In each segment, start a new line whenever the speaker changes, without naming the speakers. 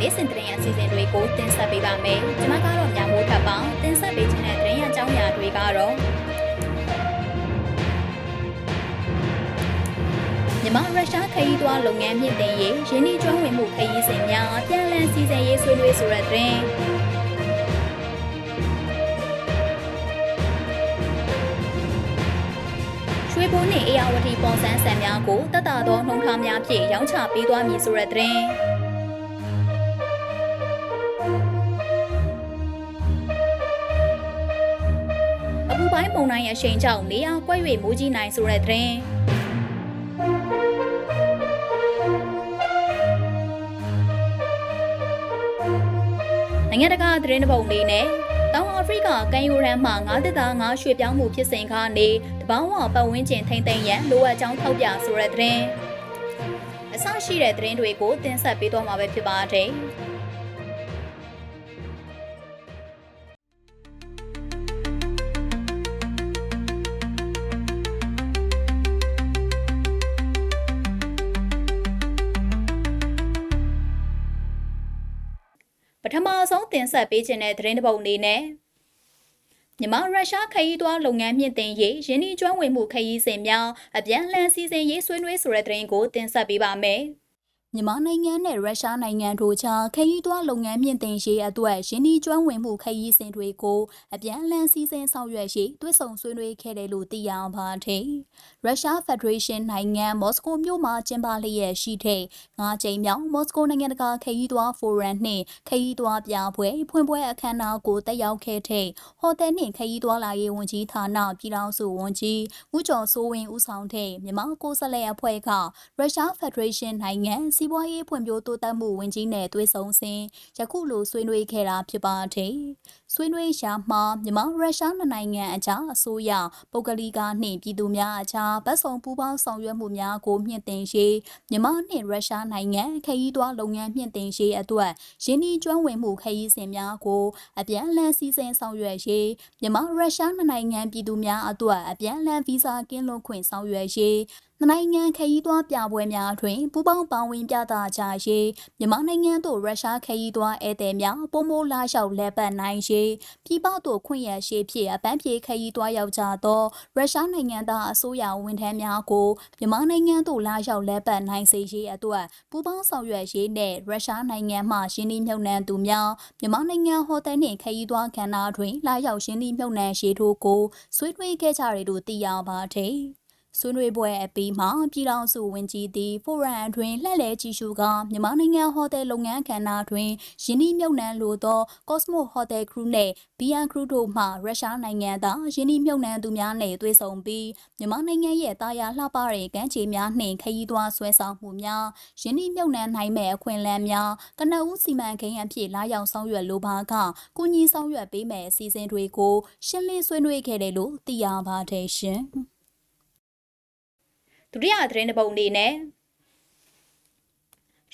နေ့စဉ်သတင်းအစီအစဉ်တွေကိုတင်ဆက်ပေးပါမယ်။ကျွန်မကတော့ညမိုးထပ်ပါတင်ဆက်ပေးခြင်းတဲ့သတင်းအကြောင်းအရာတွေကတော့မြန်မာရုရှားခရီးသွားလုပ်ငန်းမြင့်တင်ရေးရင်းနှီးကျွမ်းဝင်မှုခရီးစဉ်များပြန်လည်စီစဉ်ရေးဆွေးနွေးဆိုတဲ့သတင်းရွှေဘိုးနှင့်အေယာဝတီပေါ်ဆန်းဆန်များကိုတတ်တာသောနှုံထားများဖြင့်ရောင်းချပေးသွားမည်ဆိုတဲ့သတင်း အပူပိုင်းပုံတိုင်းအရှိန်ကြောင့်နေရာကွက်၍မိုးကြီးနိုင်ဆိုတဲ့သတင်းနိုင်ငံတကာသတင်းတစ်ပုဒ်အနေနဲ့တောင်အာဖရိကကန်ယူရန်မှငါးသက်သားငါးရွှေ့ပြောင်းမှုဖြစ်စဉ်ကနေတပောင်းဝပတ်ဝန်းကျင်ထိမ့်သိမ်းရန်လိုအပ်ကြောင်းထောက်ပြဆိုတဲ့သတင်းအဆရှိတဲ့သတင်းတွေကိုတင်ဆက်ပေးသွားမှာပဲဖြစ်ပါတယ်။ ထမဆုံးတင်ဆက်ပေးခြင်းတဲ့သတင်းတစ်ပုဒ်အနေနဲ့မြန်မာရုရှားခရီးသွားလုပ်ငန်းမြင့်တင်ရေးရင်းနှီးကျွမ်းဝင်မှုခရီးစဉ်များအပြန်အလှန်စီစဉ်ရေးဆွေးနွေးဆိုတဲ့သတင်းကိုတင်ဆက်ပေးပါမယ်။ မြန်မာနိုင်ငံနဲ့ရုရှားနိုင်ငံတို့ကြားခရီးသွားလုပ်ငန်းမြင့်တင်ရေးအတွက်ရင်းနှီးကျွမ်းဝင်မှုခရီးစဉ်တွေကိုအပြန်အလှန်စီစဉ်ဆောင်ရွက်ရေးတွဲဆောင်ဆွေးနွေးခဲ့တယ်လို့သိရပါတယ်။ရုရှားဖက်ဒရေးရှင်းနိုင်ငံမော်စကိုမြို့မှာကျင်းပလျက်ရှိတဲ့ငါးကြိမ်မြောက်မော်စကိုနိုင်ငံတကာခရီးသွားဖိုရမ်နှင့်ခရီးသွားပြပွဲဖွင့်ပွဲအခမ်းအနားကိုတက်ရောက်ခဲ့တဲ့ဟိုတယ်နှင့်ခရီးသွားလာရေးဝန်ကြီးဌာနပြည်ထောင်စုဝန်ကြီးဦးကျော်စိုးဝင်းဦးဆောင်တဲ့မြန်မာကိုယ်စားလှယ်အဖွဲ့ကရုရှားဖက်ဒရေးရှင်းနိုင်ငံစီးပွားရေးဖွံ့ဖြိုးတိုးတက်မှုဝန်ကြီးနဲ့တွေ့ဆုံစဉ်ယခုလိုဆွေးနွေးခဲ့တာဖြစ်ပါတယ်။ဆွေးနွေးရာမှာမြန်မာရုရှားနိုင်ငံအကြားအစိုးရပုဂ္ဂလိကနှင့်ပြည်သူများအကြားဗတ်ဆောင်ပူးပေါင်းဆောင်ရွက်မှုများကိုမြင့်တင်ရေးမြန်မာနှင့်ရုရှားနိုင်ငံခရီးသွားလုပ်ငန်းမြင့်တင်ရေးအတွက်ရင်းနှီးကျွမ်းဝင်မှုခရီးစဉ်များကိုအပြန်အလှန်စီစဉ်ဆောင်ရွက်ရေးမြန်မာရုရှားနိုင်ငံပြည်သူများအတွက်အပြန်အလှန်ဗီဇာကင်းလွတ်ခွင့်ဆောင်ရွက်ရေး နိုင်ငံခရီးသွားပြပွဲများတွင်ပူးပေါင်းပါဝင်ပြသကြရေးမြန်မာနိုင်ငံသို့ရုရှားခရီးသွားဧည့်သည်များပုံမိုးလာရောက်လက်ပတ်နိုင်ရေးပြည်ပသို့ခွင့်ရရှိဖြင့်အပန်းဖြေခရီးသွားရောက်ကြသောရုရှားနိုင်ငံသားအစိုးရဝန်ထမ်းများကိုမြန်မာနိုင်ငံသို့လာရောက်လက်ပတ်နိုင်စေရေးအတွက်ပူးပေါင်းဆောင်ရွက်ရေးနှင့်ရုရှားနိုင်ငံမှရင်းနှီးမြှုပ်နှံသူများမြန်မာနိုင်ငံဟိုတယ်နှင့်ခရီးသွားခန္ဓာတွင်လာရောက်ရင်းနှီးမြှုပ်နှံရေးတို့ကိုဆွေးနွေးခဲ့ကြတယ်လို့သိရပါသည်။ ဆွေးနွေးပွဲအပြီးမှာပြည်ထောင်စုဝန်ကြီးသည်ဖိုရမ်အတွင်းလှည့်လည်ကြည့်ရှုကမြန်မာနိုင်ငံဟိုတယ်လုပ်ငန်းကဏ္ဍတွင်ယင်းနှိမြုပ်နှံလိုသော Cosmo Hotel Group နှင့် BN Group တို့မှရုရှားနိုင်ငံသားယင်းနှိမြုပ်နှံသူများနှင့်တွေ့ဆုံပြီးမြန်မာနိုင်ငံရဲ့တာယာလှပတဲ့ကမ်းခြေများနှင့်ခရီးသွားဆွဲဆောင်မှုများယင်းနှိမြုပ်နှံနိုင်မဲ့အခွင့်အလမ်းများကနဦးစီမံကိန်းအဖြစ်လာရောက်ဆောင်ရွက်လိုပါကကုညီဆောင်ရွက်ပေးမဲ့အစီအစဉ်တွေကိုရှင်းလင်းဆွေးနွေးခဲ့တယ်လို့သိရပါတယ်ရှင်။ ဒုတိယသတင်းတစ်ပုဒ်အနေနဲ့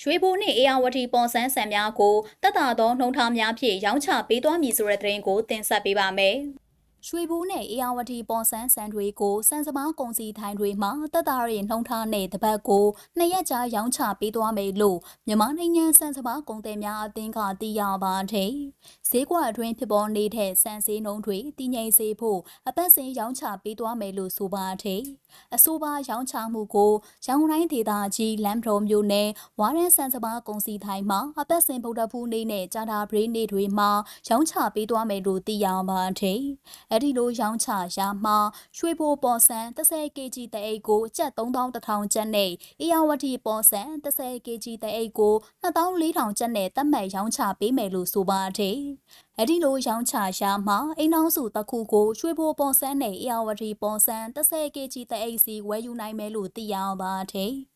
ရွှေဘိုနှင့်အေယာဝတီပေါ်ဆန်းဆန်များကိုတက်တာသောနှုံထားများဖြင့်ရောင်းချပေးသွားမည်ဆိုတဲ့သတင်းကိုတင်ဆက်ပေးပါမယ်။ ရွှေဘူးနဲ့အေယာဝတီပေါ်ဆန်းဆန်တွေကိုစံစမားကုံစီထိုင်တွေမှာတက်တာရီနှုံထားတဲ့တပတ်ကိုနှစ်ရက်ကြာရောင်းချပေးသွားမယ်လို့မြန်မာနိုင်ငံစံစမားကုံတယ်များအသင်းကသိရပါတယ်။ဈေးကွက်အတွင်းဖြစ်ပေါ်နေတဲ့စံစည်းနှုံတွေတည်ငြိမ်စေဖို့အပတ်စဉ်ရောင်းချပေးသွားမယ်လို့ဆိုပါတယ်။အဆိုပါရောင်းချမှုကိုရောင်တိုင်းဒေသကြီးလမ်ဘတော်မြို့နယ်ဝါရန်စံစမားကုံစီထိုင်မှာအပတ်စဉ်ဗုဒ္ဓဖူးနေ့နဲ့ကြာတာပရိနေ့တွေမှာရောင်းချပေးသွားမယ်လို့သိရပါတယ်။အဲ့ဒီလိုရောင်းချရာမှာရွှေဘိုပေါ်ဆန် 30 kg တအိတ်ကိုကျပ်3100ကျပ်နဲ့အေယာဝတီပေါ်ဆန် 30 kg တအိတ်ကို2400ကျပ်နဲ့တတ်မှတ်ရောင်းချပေးမယ်လို့ဆိုပါတယ်။အဲ့ဒီလိုရောင်းချရာမှာအိမ်အောင်စုတစ်ခုကိုရွှေဘိုပေါ်ဆန်းနဲ့အေယာဝတီပေါ်ဆန်း30 kg တအိတ်စီဝယ်ယူနိုင်မယ်လို့သိရပါတယ်။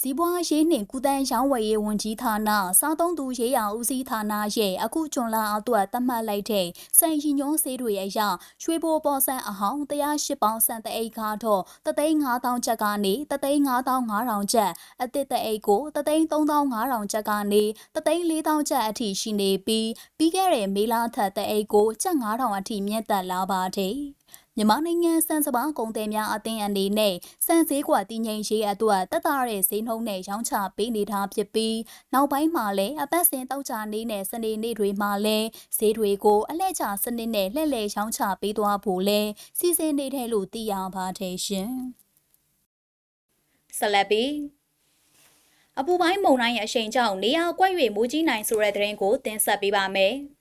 စီးပွားရေးနှင့်ကုသန်းရောင်းဝယ်ရေးဝန်ကြီးဌာနစားသုံးသူရေးရာဦးစီးဌာနရဲ့အခုကျွန်လာအတွက်သတ်မှတ်လိုက်တဲ့စံရင်ညွှန်းစေးတွေအရရွှေဘိုပေါ်ဆန်အဟောင်း108ပေါင်စံတအိတ်ကားတော့3,5000ကျပ်ကနေ3,5500ကျပ်အတစ်တအိတ်ကို3,3500ကျပ်ကနေ3,4000ကျပ်အထိရှိနေပြီးပြီးခဲ့တဲ့မေလထက်တအိတ်ကိုကျပ်9000အထိမြင့်တက်လာပါတယ်။တ မြန်မာနိုင်ငံစံစပါးကုန်သည်များအသင်းအနေနဲ့စံစည်းကွာတည်ငြိမ်ရေးအတွက်တက်တာတဲ့ဈေးနှုန်းနဲ့ရောင်းချပေးနေတာဖြစ်ပြီးနောက်ပိုင်းမှာလည်းအပတ်စဉ်တောက်ချနေနဲ့စနေနေ့တွေမှာလည်းဈေးတွေကိုအလှည့်ချစနစ်နဲ့လှည့်လည်ရောင်းချပေးသွားဖို့လဲစီစဉ်နေတယ်လို့သိရပါတယ်ရှင်။ဆလပီအပူပိုင်းမုန်တိုင်းရဲ့အရှိန်ကြောင့်နေရာကွက်၍မိုးကြီးနိုင်ဆိုတဲ့သတင်းကိုတင်ဆက်ပေးပါမယ်။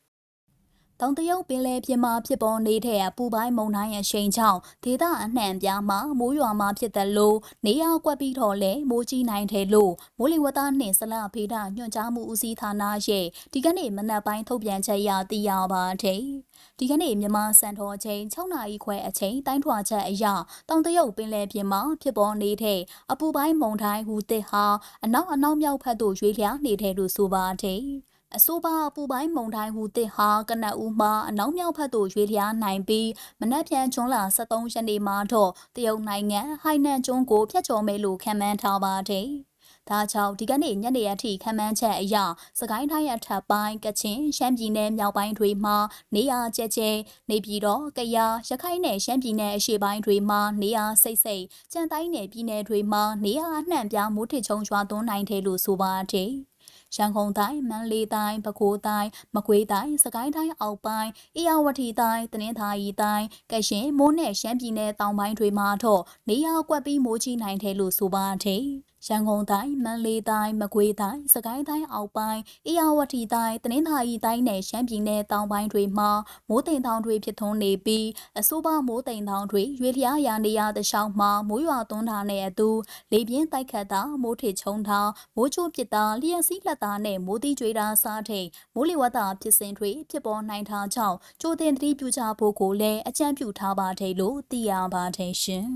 တောင်တရုတ်ပင်လယ်ပြင်မှာဖြစ်ပေါ်နေတဲ့အပူပိုင်းမုန်တိုင်းရဲ့ရှိန်ကြောင့်ဒေသအနှံ့ပြားမှာမိုးရွာမှာဖြစ်တဲ့လို့နေရာကွက်ပြီးတော့လဲမိုးကြီးနိုင်တယ်လို့မိုးလေဝသနှင့်ဆလဖေးဒညွှန်ကြားမှုဦးစီးဌာနရဲ့ဒီကနေ့မနက်ပိုင်းထုတ်ပြန်ချက်အရသိရပါတယ်။ဒီကနေ့မြန်မာစံတော်ချိန်6နာရီခွဲအချိန်တိုင်းထွာချက်အရတောင်တရုတ်ပင်လယ်ပြင်မှာဖြစ်ပေါ်နေတဲ့အပူပိုင်းမုန်တိုင်းဟူသစ်ဟာအနောက်အနောက်မြောက်ဘက်သို့ရွေ့လျားနေတယ်လို့ဆိုပါတယ်။ အဆိုပါအပူပိုင်းမုန်တိုင်းဟူသစ်ဟာကနအူမှအနောက်မြောက်ဘက်သို့ရွေ့လျားနိုင်ပြီးမနက်ဖြန်ကျွန်းလ23ရက်နေ့မှာတော့တရုတ်နိုင်ငံဟိုင်နန်ကျွန်းကိုဖျက်ချော်မယ်လို့ခန့်မှန်းထားပါတယ်။ဒါကြောင့်ဒီကနေ့ညနေအထိခန့်မှန်းချက်အရစကိုင်းတိုင်းအထက်ပိုင်းကချင်ရှမ်းပြည်နယ်မြောက်ပိုင်းတွေမှာနေရာကျဲကျဲနေပြည်တော်ကယားရခိုင်နယ်ရှမ်းပြည်နယ်အရှေ့ပိုင်းတွေမှာနေရာစိတ်စိတ်ကြံတိုင်းနယ်ပြည်နယ်တွေမှာနေရာအနှံ့ပြားမိုးထစ်ချုံရွာသွန်းနိုင်တယ်လို့ဆိုပါတယ်။ ရန်ကုန်တိုင်းမန္တလေးတိုင်းပဲခူးတိုင်းမကွေးတိုင်းစကိုင်းတိုင်းအောက်ပိုင်းအေရဝတီတိုင်းတနင်္သာရီတိုင်းကရှင်မိုးနဲ့ရှမ်းပြည်နယ်တောင်ပိုင်းတွေမှာတော့နေရာကွက်ပြီးမိုးကြီးနိုင်တယ်လို့ဆိုပါတယ် ရန်ကုန်တိုင်းမန္တလေးတိုင်းမကွေးတိုင်းစကိုင်းတိုင်းအောက်ပိုင်းအေရဝတီတိုင်းတနင်္သာရီတိုင်းနဲ့ရှမ်းပြည်နယ်တောင်ပိုင်းတွေမှာမိုးတိမ်တောင်တွေဖြစ်ထွန်းနေပြီးအဆိုပါမိုးတိမ်တောင်တွေရွေလျားရာနေရာတခြားမှာမိုးရွာသွန်းတာနဲ့အတူလေပြင်းတိုက်ခတ်တာမိုးထစ်ချုံတာမိုးချိုးပစ်တာလျှက်စီးလက်တာနဲ့မိုးတိကျွေးတာစားတဲ့မိုးလေဝသဖြစ်စဉ်တွေဖြစ်ပေါ်နိုင်တာကြောင့်ကြိုတင်သတိပြုကြဖို့ကိုလည်းအကြံပြုထားပါတယ်လို့သိရပါတယ်ရှင်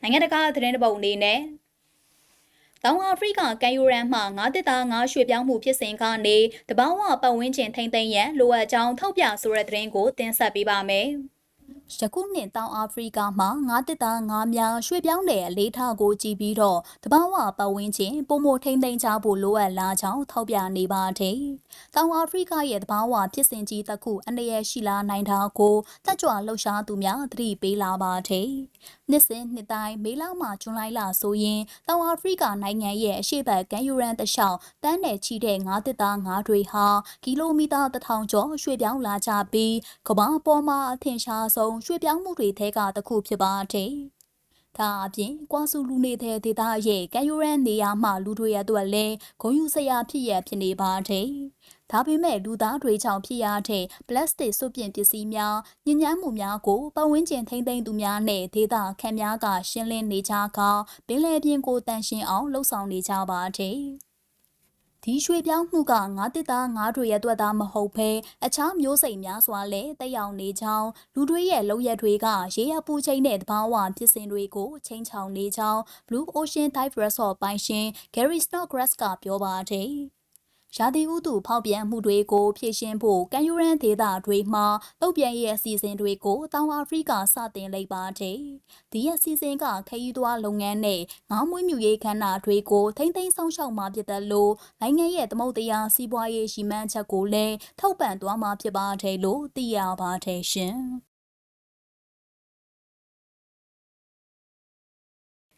နိုင်ငံတကာသတင်းတပုတ်အနေနဲ့ တောင်အာဖရိကကန်ယူရန်မှငါးတစ်သားငါးရွှေပြောင်းမှုဖြစ်စဉ်ကနေတဘာဝပတ်ဝန်းကျင်ထိမ့်သိမ်းရန်လိုအပ်ကြောင်းထောက်ပြဆိုတဲ့သတင်းကိုတင်ဆက်ပေးပါမယ်။ယခုနှစ်တောင်အာဖရိကမှာငါးတစ်သားငါးများရွှေ့ပြောင်းတဲ့အလေးထားကိုကြည့်ပြီးတော့တဘာဝပတ်ဝန်းကျင်ပုံမထိမ့်သိမ်းကြဖို့လိုအပ်လာကြောင်းထောက်ပြနေပါတယ်။တောင်အာဖရိကရဲ့တဘာဝဖြစ်စဉ်ကြီးတစ်ခုအန္တရာယ်ရှိလာနိုင်တာကိုတက်ကြွလှုပ်ရှားသူများသတိပေးလာပါတယ်။နှစ်စဉ်နှစ်တိုင်းမေလမှဇွန်လလဆိုရင်တောင်အာဖရိကနိုင်ငံရဲ့အရှေ့ဘက်ကမ်းယူရန်တလျှောက်တန်းနယ်ချီတဲ့ငါးတစ်သားငါးတွေဟာကီလိုမီတာတစ်ထောင်ကျော်ရွှေ့ပြောင်းလာကြပြီးကမ္ဘာပေါ်မှာအထင်ရှားဆုံးရွှေ့ပြောင်းမှုတွေထဲကတစ်ခုဖြစ်ပါတယ်။ဒါအပြင်ကွာဆူလူနေတဲ့ဒေသရဲ့ကန်ယူရန်နေရာမှာလူတွေရအတွက်လည်းဂုံယူစရာဖြစ်ရဖြစ်နေပါတယ်။ဒါပေမဲ့လူသားတွေကြောင့်ဖြစ်ရတဲ့ပလတ်စတစ်စွပ်ပြင်ပစ္စည်းများညဉ့်ညမ်းမှုများကိုပတ်ဝန်းကျင်ထိမ့်သိမ်းသူများနဲ့ဒေသခံများကရှင်းလင်းနေကြကပင်လယ်ပြင်ကိုတန်ရှင်းအောင်လှုံ့ဆော်နေကြပါတယ်။ ဒီရွှေပြောင်းမှုကငါးတစ်သားငါးတွေရဲ့အတွက်သားမဟုတ်ဘဲအခြားမျိုးစိတ်များစွာလည်းတက်ရောက်နေကြောင်းလူတွေရဲ့လုံရက်တွေကရေရပူချိန်တဲ့တဘာဝဖြစ်စဉ်တွေကိုချိန်ချောင်နေကြောင်း Blue Ocean Dive Resort ပိုင်ရှင် Gary Snodgrass ကပြောပါတယ်။ ရာသီဥတုဖောက်ပြန်မှုတွေကိုဖြည့်ရှင်းဖို့ကန်ယူရန်ဒေသတွေမှာတုတ်ပြန်ရဲ့အစီအစဉ်တွေကိုတောင်အာဖရိကစတင်လိုက်ပါတယ်။ဒီအစီအစဉ်ကခရီးသွားလုပ်ငန်းနဲ့ငါးမွေးမြူရေးခန္ဓာတွေကိုထိမ့်သိမ်းဆောင်ရှောက်မှာဖြစ်တယ်လို့နိုင်ငံရဲ့သမုတ်တရားစီးပွားရေးရှိမှန်းချက်ကိုလည်းထောက်ပံ့သွားမှာဖြစ်ပါတယ်လို့သိရပါတယ်ရှင်။